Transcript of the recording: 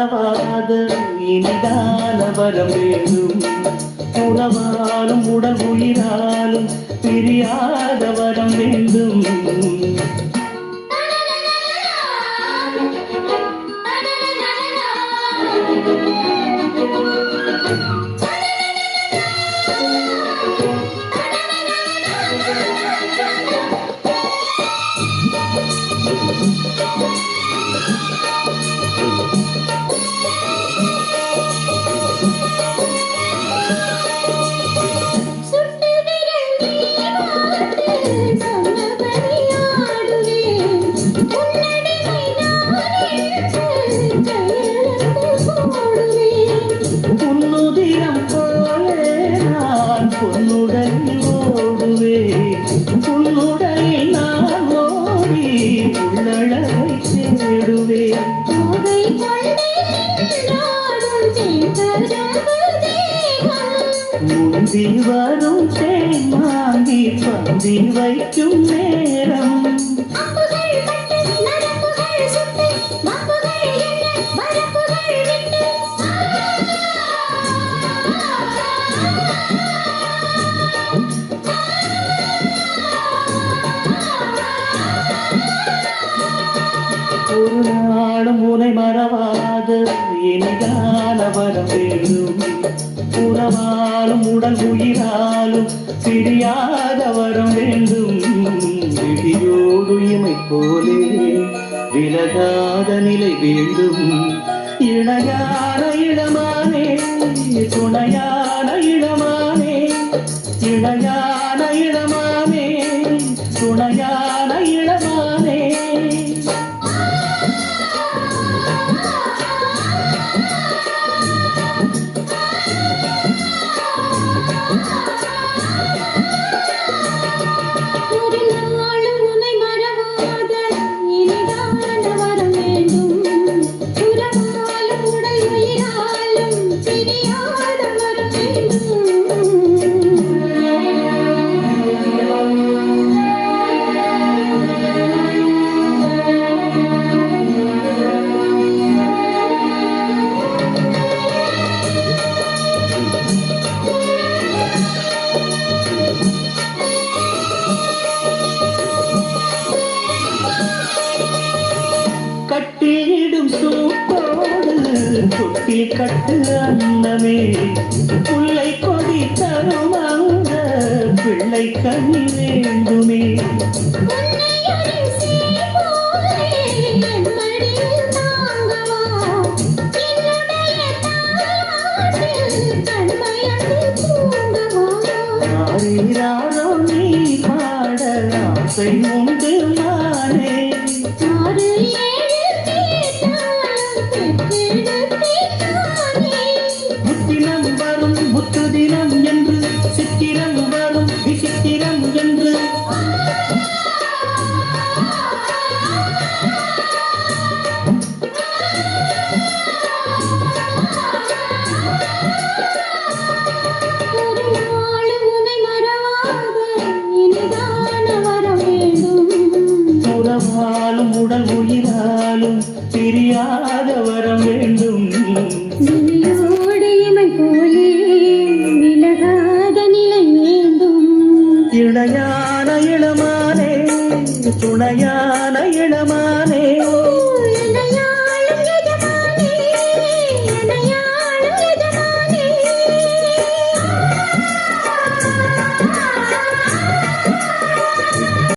மறவாத இனிதான வரம் வேணும். உறவாலும் உடல் உயிராலும் பிரியாத வரம் வேண்டும். நான் ஓடுவேன் உன்னுடலில் நான் ஓடி உள்ளழகை தேடுவேன் கோவை கொண்டே நாடும் சேர்ந்தரவு வரும் பந்தி வைக்கும் நேரம் ஒரு நாளும் உனை மறவாத இனிதான வரம் வேண்டும். உறவாலும் உடல் உயிராலும் பிரியாத வரம் வேண்டும். விதியோடு இமை போலே விலகாத நிலை வேண்டும். இணையான இடமானே துணையான இடமானே இணையான கட்டியிடும் சூட்டோடு தொட்டி கட்டு அன்னமே. புள்ளை கொடி தரும் அந்த பிள்ளை கனி வேண்டுமே. ஆரீராரோ நீ பாட ஆசை உண்டு ஆறு உறவாலும் உடல் உயிராலும் பிரியாத வரம் வேண்டும். இணையான இளமானே துணையான இளமானே